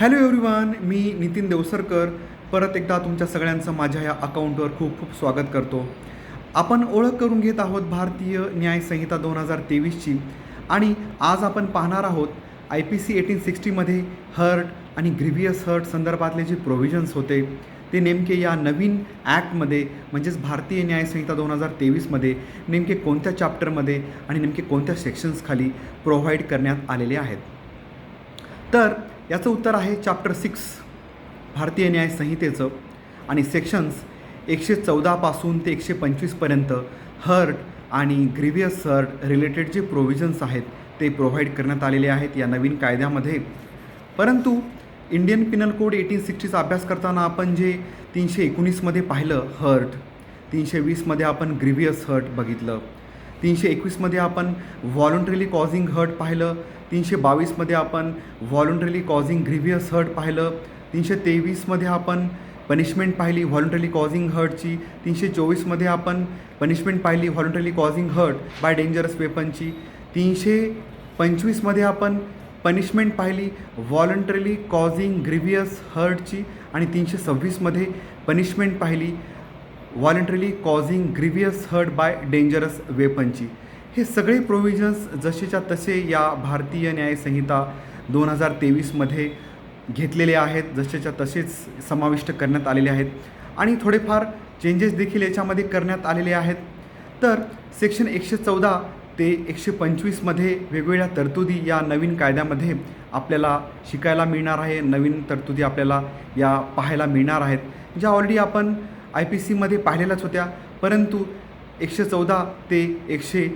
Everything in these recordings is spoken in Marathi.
हॅलो एव्हरीवन मी नितीन देवसरकर. परत एकदा तुमच्या सगळ्यांचं माझ्या या अकाउंटवर खूप खूप स्वागत करतो. आपण ओळख करून घेत आहोत भारतीय न्याय संहिता दोन हजार तेवीसची. आणि आज आपण पाहणार आहोत आय पी सी एटीन सिक्स्टीमध्ये हर्ट आणि ग्रिव्हियस हर्ट संदर्भातले जे प्रोव्हिजन्स होते ते नेमके या नवीन ॲक्टमध्ये म्हणजेच भारतीय न्याय संहिता दोन हजार तेवीसमध्ये नेमके कोणत्या चॅप्टरमध्ये आणि नेमके कोणत्या सेक्शन्सखाली प्रोव्हाइड करण्यात आलेले आहेत? तर याचं उत्तर आहे चॅप्टर सिक्स भारतीय न्याय संहितेचं. आणि सेक्शन्स एकशे चौदापासून ते एकशे पंचवीसपर्यंत हर्ट आणि ग्रिव्हियस हर्ट रिलेटेड जे प्रोव्हिजन्स आहेत ते प्रोव्हाइड करण्यात आलेले आहेत या नवीन कायद्यामध्ये. परंतु इंडियन पिनल कोड एटीन सिक्स्टीचा अभ्यास करताना आपण जे तीनशे एकोणीसमध्ये पाहिलं हर्ट तीनशे वीसमध्ये आपण ग्रिव्हियस हर्ट बघितलं. तीनशे एकवीसमध्ये आपण व्हॉलंटरीली कॉझिंग हर्ट पाहिलं. तीनशे बावीसमध्ये आपण व्हॉलंटरीली कॉझिंग ग्रिव्हियस हर्ट पाहिलं. तीनशे तेवीसमध्ये आपण पनिशमेंट पाहिली व्हॉलंटरी कॉझिंग हर्टची तीनशे चोवीसमध्ये आपण पनिशमेंट पाहिली voluntary causing hurt by dangerous वेपनची तीनशे पंचवीसमध्ये आपण पनिशमेंट पाहिली व्हॉलंटरीली कॉझिंग ग्रिव्हियस हर्टची आणि तीनशे सव्वीसमध्ये पनिशमेंट पाहिली voluntarily causing grievous hurt by dangerous वेपनची हे सगळे प्रोव्हिजन्स जसेच्या तसे या भारतीय न्यायसंहिता दोन हजार तेवीसमध्ये घेतलेले आहेत जसेच्या तसेच समाविष्ट करण्यात आलेले आहेत. आणि थोडेफार चेंजेस देखील याच्यामध्ये करण्यात आलेले आहेत. तर सेक्शन एकशे चौदा ते एकशे पंचवीसमध्ये वेगवेगळ्या तरतुदी या नवीन कायद्यामध्ये आपल्याला शिकायला मिळणार आहे नवीन तरतुदी आपल्याला या पाहायला मिळणार आहेत. ज्या ऑलरेडी आपण आय पी सीमध्ये पाहिलेल्याच होत्या. परंतु एकशे चौदा ते एकशे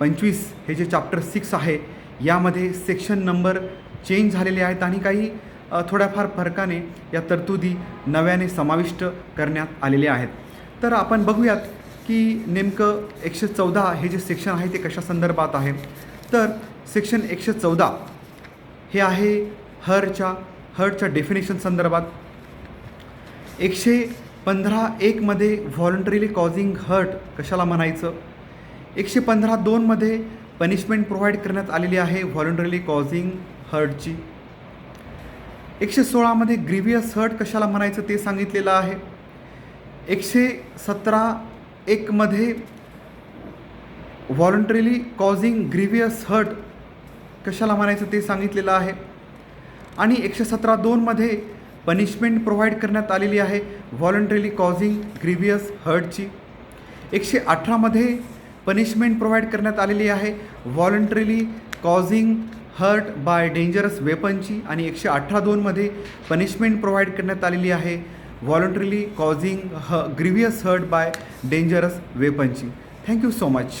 पंचवीस हे जे चॅप्टर सिक्स आहे यामध्ये सेक्शन नंबर चेंज झालेले आहेत आणि काही थोड्याफार फरकाने या तरतुदी नव्याने समाविष्ट करण्यात आलेल्या आहेत. तर आपण बघूयात की नेमकं एकशे चौदा हे जे सेक्शन आहे ते कशा संदर्भात आहे. तर सेक्शन एकशे चौदा हे आहे हरच्या हर्टच्या डेफिनेशन संदर्भात. एकशे पंधरा एकमध्ये व्हॉलंटरीली कॉझिंग हर्ट कशाला म्हणायचं? एकशे पंधरा दोनमध्ये पनिशमेंट प्रोव्हाइड करण्यात आलेली आहे व्हॉलंटरीली कॉझिंग हर्टची एकशे सोळामध्ये ग्रिव्हियस हर्ट कशाला म्हणायचं ते सांगितलेलं आहे. एकशे सतरा एकमध्ये व्हॉलंटरीली कॉझिंग ग्रिव्हियस हर्ट कशाला म्हणायचं ते सांगितलेलं आहे. आणि एकशे सतरा दोनमध्ये पनिशमेंट प्रोव्हाइड करण्यात आलेली आहे व्हॉलंटरीली कॉझिंग ग्रिव्हियस हर्टची एकशे अठरामध्ये पनिशमेंट प्रोव्हाइड करण्यात आलेली आहे voluntarily causing hurt by dangerous वेपनची आणि एकशे अठरा दोनमध्ये पनिशमेंट प्रोव्हाइड करण्यात आलेली आहे व्हॉलंटरीली कॉझिंग ह ग्रिव्हियस हर्ट बाय डेंजरस वेपनची थँक्यू सो मच